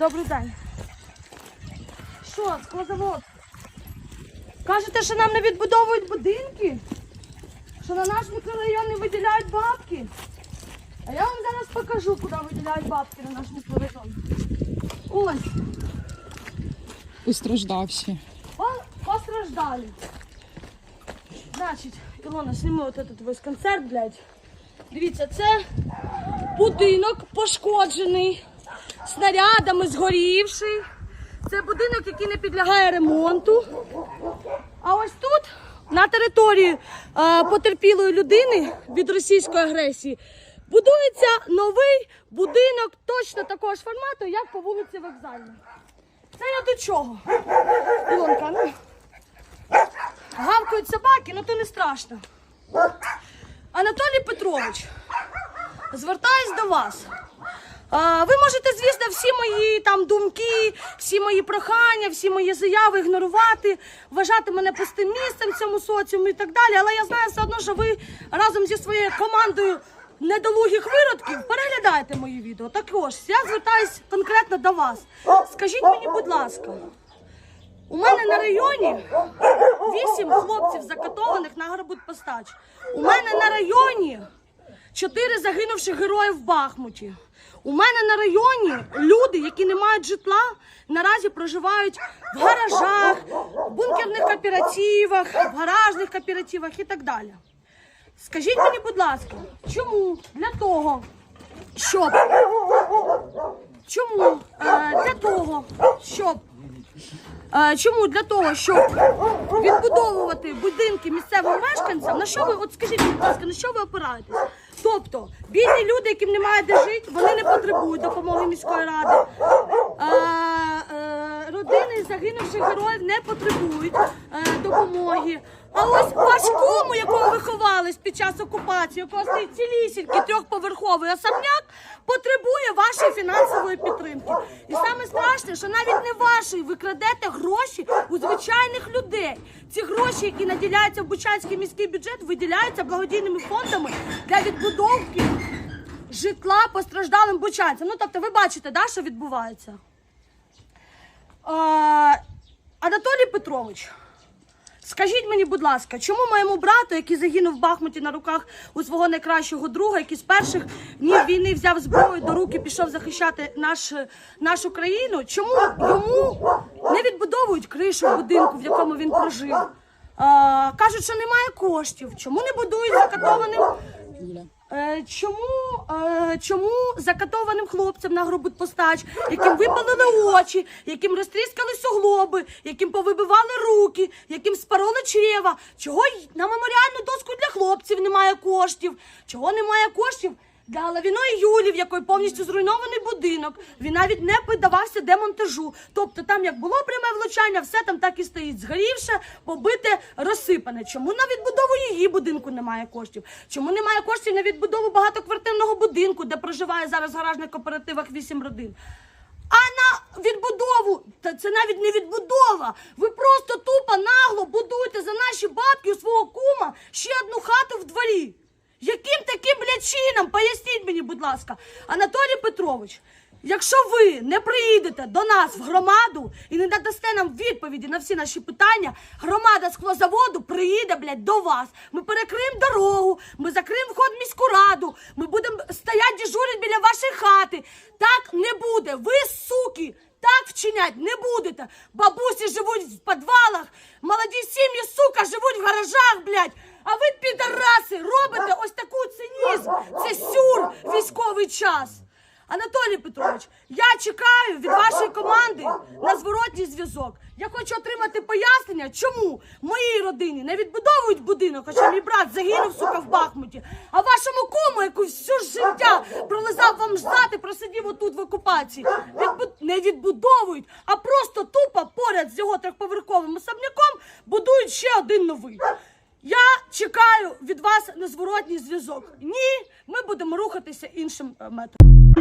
Добрий день. Що, складовод? Кажете, що нам не відбудовують будинки? Що на наш мікрорайон не виділяють бабки? А я вам зараз покажу, куди виділяють бабки на наш мікрорайон. Ось, Постраждавші. по- постраждали. Значить, Ілона, сніми от этот весь концерт, блядь. Дивіться, це будинок пошкоджений, снарядами згорівший. Це будинок, який не підлягає ремонту. А ось тут, на території е, потерпілої людини від російської агресії, будується новий будинок точно такого ж формату, як по вулиці Вокзальній. Це я до чого? Ілонка, ну. Гавкають собаки, ну то не страшно. Анатолій Петрович, звертаюсь до вас. Ви можете, звісно, всі мої там думки, всі мої прохання, всі мої заяви ігнорувати, вважати мене пустим місцем в цьому соціумі і так далі. Але я знаю все одно, що ви разом зі своєю командою недолугих виродків переглядаєте мої відео. Також я звертаюсь конкретно до вас. Скажіть мені, будь ласка, у мене на районі вісім хлопців закатованих на Горбутпостач. У мене на районі чотири загинувших героїв в Бахмуті. У мене на районі люди, які не мають житла, наразі проживають в гаражах, в бункерних кооперативах, в гаражних кооперативах і так далі. Скажіть мені, будь ласка, чому для того, щоб чому е, для того, щоб Е, Чому для того, щоб відбудовувати будинки місцевим мешканцям, на що ви от скажіть, будь ласка, на що ви опираєтесь? Тобто бідні люди, яким немає де жити, вони не потребують допомоги міської ради. А, а, родини загинувших героїв не потребують а, допомоги. А ось важкому, якому ховались під час окупації, у якого стоїть цілісінький трьохповерховий особняк, потребує вашої фінансової підтримки. І саме страшне, що навіть не вашої ви крадете гроші у звичайних людей. Ці гроші, які наділяються в Бучанський міський бюджет, виділяються благодійними фондами для відбудовки житла постраждалим бучанцям. Ну тобто, ви бачите, да, що відбувається. Анатолій Петрович. Скажіть мені, будь ласка, чому моєму брату, який загинув в Бахмуті на руках у свого найкращого друга, який з перших днів війни взяв зброю до рук і пішов захищати наш, нашу країну, чому йому не відбудовують кришу будинку, в якому він прожив? А, кажуть, що немає коштів. Чому не будують закатованим? Е, Чому, е, чому закатованим хлопцям на гробутпостач, яким випалили очі, яким розтріскали суглоби, яким повибивали руки, яким спороли чрева, чого на меморіальну доску для хлопців немає коштів, чого немає коштів для Лавіної Юлі, в якої повністю зруйнований будинок. Він навіть не піддавався демонтажу. Тобто там як було пряме влучання, все там так і стоїть. Згорівше, побите, розсипане. Чому на відбудову її будинку немає коштів? Чому немає коштів на відбудову багатоквартирного будинку, де проживає зараз в гаражних кооперативах вісім родин? А на відбудову, та це навіть не відбудова. Ви просто тупо нагло будуєте за наші бабки у свого кума ще одну хату в дворі. Яким таким блядь, чином? Поясніть мені, будь ласка, Анатолій Петрович, якщо ви не приїдете до нас в громаду і не надасте нам відповіді на всі наші питання, громада склозаводу приїде, блядь, до вас. Ми перекриємо дорогу, ми закриємо вход в міську раду, ми будемо стояти дежурити біля вашої хати. Так не буде. Ви, суки, так вчинять не будете. Бабусі живуть в підвалах, молоді сім'ї, сука, живуть в гаражах, блядь. А ви, підараси, робите ось таку цинізм. Це сюр військовий час. Анатолій Петрович, я чекаю від вашої команди на зворотній зв'язок. Я хочу отримати пояснення, чому моїй родині не відбудовують будинок, хоча мій брат загинув, сука, в Бахмуті. А вашому кому, яку всю життя пролизав вам ждати, просидів отут в окупації, відбу- не відбудовують, а просто тупо поряд з його трьохповерховим особняком будують ще один новий. Я чекаю від вас незворотній зв'язок. Ні, ми будемо рухатися іншим е, методом.